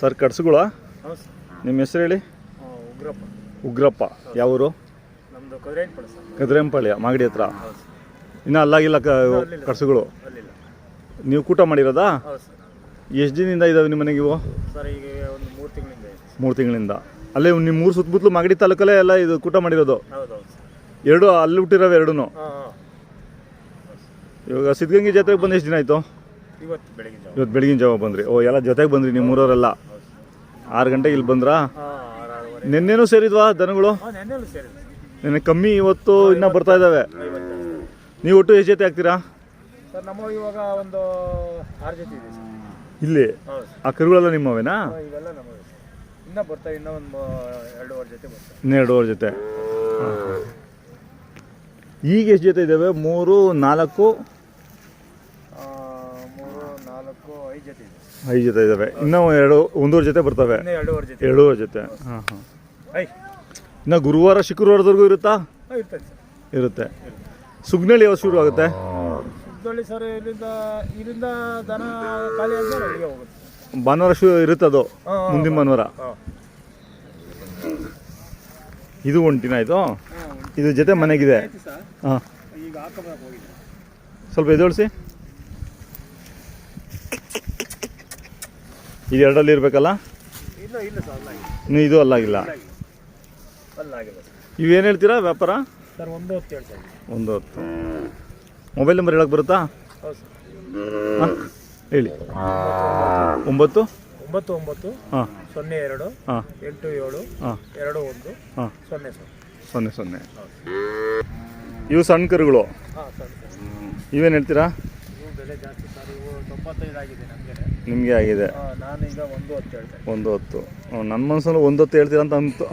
Sir ಕಟ್ಸುಗಳ ನಿಮ್ಮ ಹೆಸರು ಹೇಳಿ? ಉಗ್ರಪ್ಪ. ಉಗ್ರಪ್ಪ. ಯಾವೂರು ಕದ್ರೆಂಪಾಳ್ಯ ಮಾಗಡಿ ಹತ್ರ. ಇನ್ನೂ ಅಲ್ಲಾಗಿಲ್ಲ ಕ ಕಟ್ಸುಗಳು ನೀವು ಕೂಟ ಮಾಡಿರೋದಾ? ಎಷ್ಟು ದಿನದಿಂದ ಇದಾವೆ ನಿಮ್ಮ ಮನೆಗೆ ಇವು? ಸರ್ ಈಗ ಒಂದು ಮೂರು ತಿಂಗಳಿಂದ ಮೂರು ತಿಂಗಳಿಂದ. ಅಲ್ಲೇ ನಿಮ್ಮ ಮೂರು ಸುತ್ತಮುತ್ತಲು ಮಾಗಡಿ ತಾಲೂಕಲ್ಲೇ ಎಲ್ಲ ಇದು ಕೂಟ ಮಾಡಿರೋದು? ಹೌದು ಹೌದು ಸರ್. ಎರಡು ಅಲ್ಲಿ ಹುಟ್ಟಿರೋವೆ ಎರಡೂ ಇವಾಗ ಸಿದ್ಧಗಂಗೆ ಜಾತ್ರೆಗೆ ಬಂದು ಎಷ್ಟು ದಿನ ಆಯಿತು? ಇವತ್ತು ಬೆಳಗಿನ ಜಾವ. ಇವತ್ತು ಬೆಳಗಿನ ಜಾವ ಬಂದ್ರಿ. ಓ ಎಲ್ಲ ಜೊತೆಗೆ ಬಂದ್ರಿ ನೀವು ಮೂರವರೆಲ್ಲ ಹೌದು ಆರು ಗಂಟೆಗೆ ಇಲ್ಲಿ ಬಂದ್ರಾ? ನಿನ್ನೇನು ಸೇರಿದ್ವಾ ದನಗಳು? ನೆನ್ನೆಲ್ಲೂ ಸರ್ ನಿನ್ನೆ ಕಮ್ಮಿ ಇವತ್ತು ಇನ್ನೂ ಬರ್ತಾ ಇದ್ದಾವೆ ಐವತ್ತು ನೀವು ಒಟ್ಟು ಎಷ್ಟು ಜೊತೆ ಆಗ್ತೀರಾ? ಸರ್ ನಮ್ಮ ಇವಾಗ ಒಂದು ಆರು ಜೊತೆ ಇದೆ ಸರ್. ಇಲ್ಲಿ? ಹೌದು ಆ ಕರುಗಳೆಲ್ಲ ನಿಮ್ಮವೇನಾ? ಹಾ, ಇವೆಲ್ಲ ಇನ್ನೂ ಇನ್ನೂ ಒಂದು ಎರಡೂವರೆ ಜೊತೆ ಇನ್ನೆರಡುವರೆ ಜೊತೆ. ಈಗ ಎಷ್ಟು ಜೊತೆ ಇದ್ದಾವೆ ಮೂರು ನಾಲ್ಕು ಮೂರು ನಾಲ್ಕು ಐದು ಜೊತೆ ಇದೆ. ಐದು ಜೊತೆ ಇದ್ದಾವೆ ಇನ್ನೂ ಎರಡು ಒಂದೂವರೆ ಜೊತೆ ಬರ್ತವೆ. ಇನ್ನೂ ಎರಡೂವರೆ ಜೊತೆ. ಎರಡೂವರೆ ಜೊತೆ. ಹಾಂ ಹಾಂ ಐ. ಇನ್ನು ಗುರುವಾರ ಶುಕ್ರವಾರದವರೆಗೂ ಇರುತ್ತಾ? ಹಾಂ ಇರ್ತದೆ ಸರ್. ಇರುತ್ತೆ. ಸುಗ್ನಳ್ಳಿ ಯಾವಾಗ ಶುರು ಆಗುತ್ತೆ? ಸುದ್ದಳ್ಳಿ ಸರ್ ಇಲ್ಲಿಂದ ಇಲ್ಲಿಂದ ದನ ಖಾಲಿ ಆದ್ಮೇಲೆ ಅಲ್ಲಿಗೆ ಹೋಗುತ್ತೆ. ಭಾನುವಾರ ಶು ಇರುತ್ತೆ ಅದು? ಹಾಂ, ಮುಂದಿನ ಭಾನುವಾರ. ಹಾಂ. ಇದು ಒಂಟಿನ ಆಯಿತು ಹಾಂ ಇದು ಜೊತೆ ಮನೆಗಿದೆ. ಹಾ ಹಾಂ. ಈಗ ಹಾಕಬೇಕು ಹೋಗಿದೆ. ಸ್ವಲ್ಪ ಎದೋಳಿಸಿ. ಇದು ಎರಡಲ್ಲಿ ಇರಬೇಕಲ್ಲ? ಇಲ್ಲ ಇಲ್ಲ ಸರ್ ಅಲ್ಲ ಇನ್ನು ಇದು ಅಲ್ಲಾಗಿಲ್ಲ. ಅಲ್ಲ ಆಗಿದೆ ಸರ್ ಇವೇನು ಹೇಳ್ತೀರಾ ವ್ಯಾಪಾರ? ಸರ್ ಒಂದು ಹೊತ್ತು ಹೇಳ್ತಾ ಒಂದು ಹೊತ್ತು. ಮೊಬೈಲ್ ನಂಬರ್ ಹೇಳಕ್ಕೆ ಬರುತ್ತಾ? ಹೌದು ಸರ್. ಹಾಂ ಹೇಳಿ. ಒಂಬತ್ತು? ಒಂಬತ್ತು ಒಂಬತ್ತು ಹಾಂ. ಸೊನ್ನೆ ಎರಡು ಹಾಂ. ಎಂಟು ಏಳು ಹಾಂ. ಎರಡು ಒಂದು ಹಾಂ. ಸೊನ್ನೆ ಸರ್ ಸೊನ್ನೆ ಸೊನ್ನೆ. ಇವು ಸಣ್ಣ ಕರುಗಳು. ಹಾಂ ಸರ್ ಸರ್ ಇವೇನು ಹೇಳ್ತೀರಾ? ಬೆಲೆ ಜಾಸ್ತಿ ಸರ್ ಇವು ತೊಂಬತ್ತೈದು ಆಗಿದೆ ನಮಗೆ. ನಿಮಗೆ ಆಗಿದೆ. ನಾನೀಗ ಒಂದು ಹೊತ್ತು ಹೇಳ್ತೇನೆ ಒಂದು ಹೊತ್ತು. ನನ್ನ ಮನಸ್ಸಲ್ಲಿ ಒಂದು ಹೊತ್ತು ಹೇಳ್ತೀರಾ ಅಂತ ಅಂತು